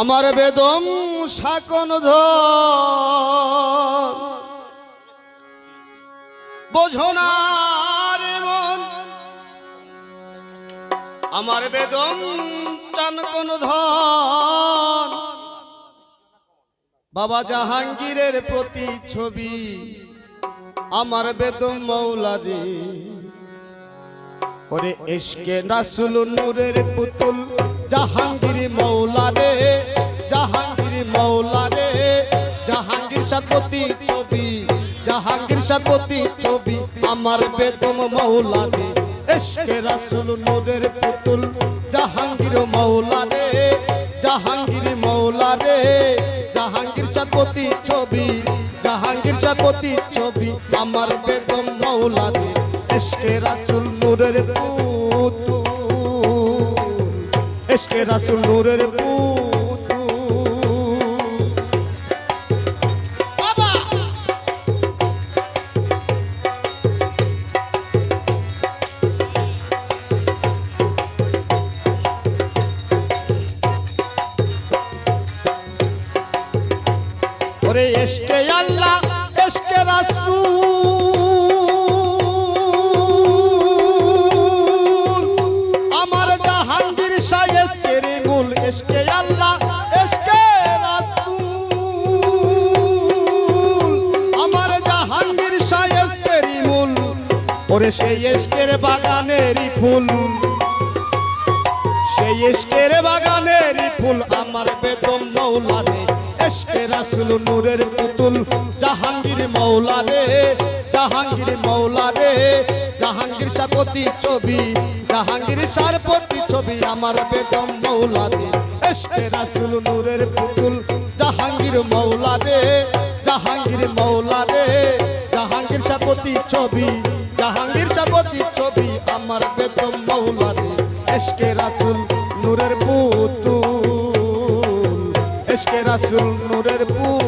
আমার বেদম শাকন ধর। মন। আমার বেদম চান কোন ধন বাবা জাহাঙ্গীরের প্রতি ছবি আমার বেদম মৌলা রে ওরে এসকে রাসুল নূরের পুতুল, জাহাঙ্গীর মৌলা সারপতি ছবি জাহাঙ্গীর সারপতি ছবি, আমার বেদম মৌলা রে এসকে রাসুল নূরের পুতুল, জাহাঙ্গীর মৌলা রে জাহাঙ্গীর মৌলা রে জাহাঙ্গীর সারপতি ছবি, জাহাঙ্গীর সারপতি ছবি, আমার বেদম মৌলা রে এসকে রাসুল নূরের পুতুল, এসকে রাসুল নূরের পুতুল। এসকে রাসূল। আমার জাহাঙ্গীর শাহ এসকে রে মূল এসকে আল্লাহ, এসকে রাসূল। আমার জাহাঙ্গীর শাহ এসকে রে মূল, ওরে সেই এসকের বাগানেরই ফুল। সেই এসকের বাগানের ফুল আমার বেদম মৌলা রে এসকে রাসুল নূরের পুতুল, জাহাঙ্গীর মৌলা রে, জাহাঙ্গীর মৌলা রে, জাহাঙ্গীর সারপতি ছবি, জাহাঙ্গীর সারপতি ছবি আমার বেদম মৌলা রে। এসকে রাসুল নূরের পুতুল, জাহাঙ্গীর মৌলা রে, জাহাঙ্গীর মৌলা রে, জাহাঙ্গীর সারপতি ছবি, জাহাঙ্গীর সারপতি ছবি আমার বেদম মৌলা রে। এসকে রাসুল নূরের পুতুল রাসুল নূরের পুতুল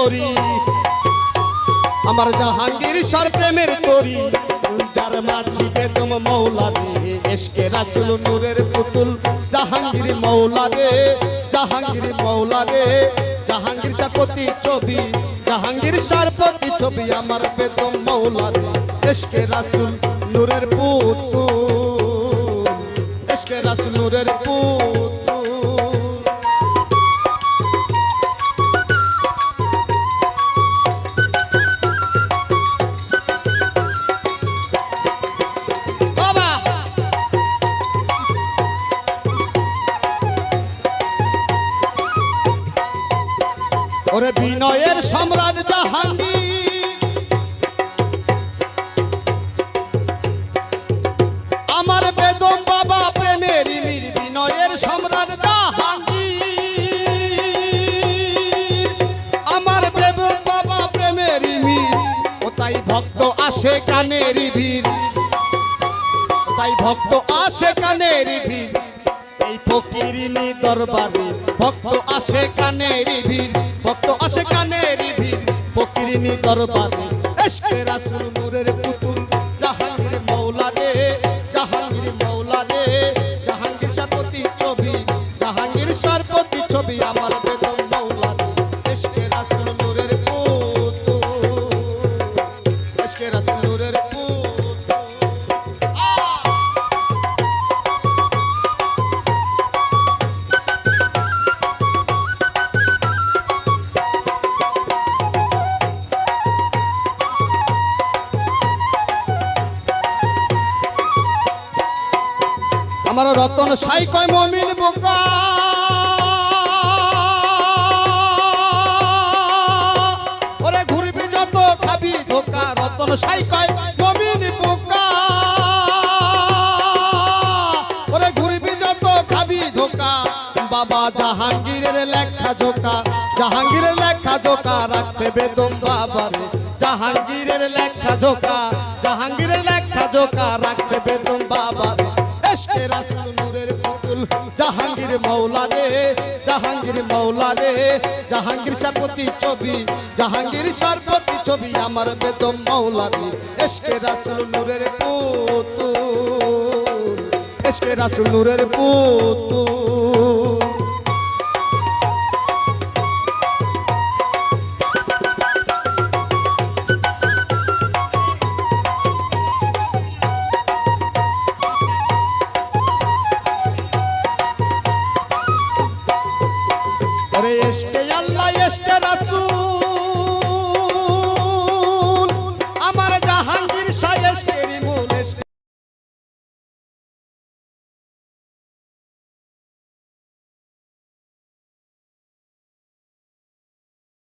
তরি আমার জাহাঙ্গীর সর প্রেমের তরি। যার মাঝি বেদম মৌলা রে এসকে রাসুল নূরের পুতুল। জাহাঙ্গীর মৌলা রে, জাহাঙ্গীর মৌলা রে। জাহাঙ্গীর সারপতি ছবি, জাহাঙ্গীর সারপতি ছবি আমার বেদম মৌলা রে। এসকে রাসুল নূরের পুতুল। ওরে বিনয়ের সম্রাট জাহাঙ্গীর। আমার বেদম বাবা প্রেমের মির বিনয়ের সম্রাট জাহাঙ্গীর। আমার বেদম বাবা প্রেমের মির ও তাই ভক্ত আসে কানের ভিড়। তাই ভক্ত আসে কানের ভিড়। ফকিরিনি দরবারে, ভক্ত আসে কানে ভিড় ভক্ত আসে কানে ভিড় ফকিরিনি দরবারে। এসে রাসুল নূরের পুতুল আমার রতন সাই কয়, মমিন বোকা। ওরে ঘুরবি যত, খাবি ধোকা। রতন সাই কয়, মমিন বোকা। ওরে ঘুরবি যত, খাবি ধোকা। বাবা জাহাঙ্গীরের লেখা জোকা, জাহাঙ্গীরের লেখা জোকা। রাখছে বেদম বাবার, জাহাঙ্গীরের লেখা জোকা, জাহাঙ্গীরের লেখা জোকা। রাখছে বেদম বাবার। রাসুল নূরের পুতুল, জাহাঙ্গীর মৌলা রে জাহাঙ্গীর মৌলা রে জাহাঙ্গীর সরপতি ছবি, জাহাঙ্গীর সরপতি ছবি আমার বেদম মৌলা রে এসকে রাসুল নূরের পুতুল এসকে রাসুল নূরের পুতুল।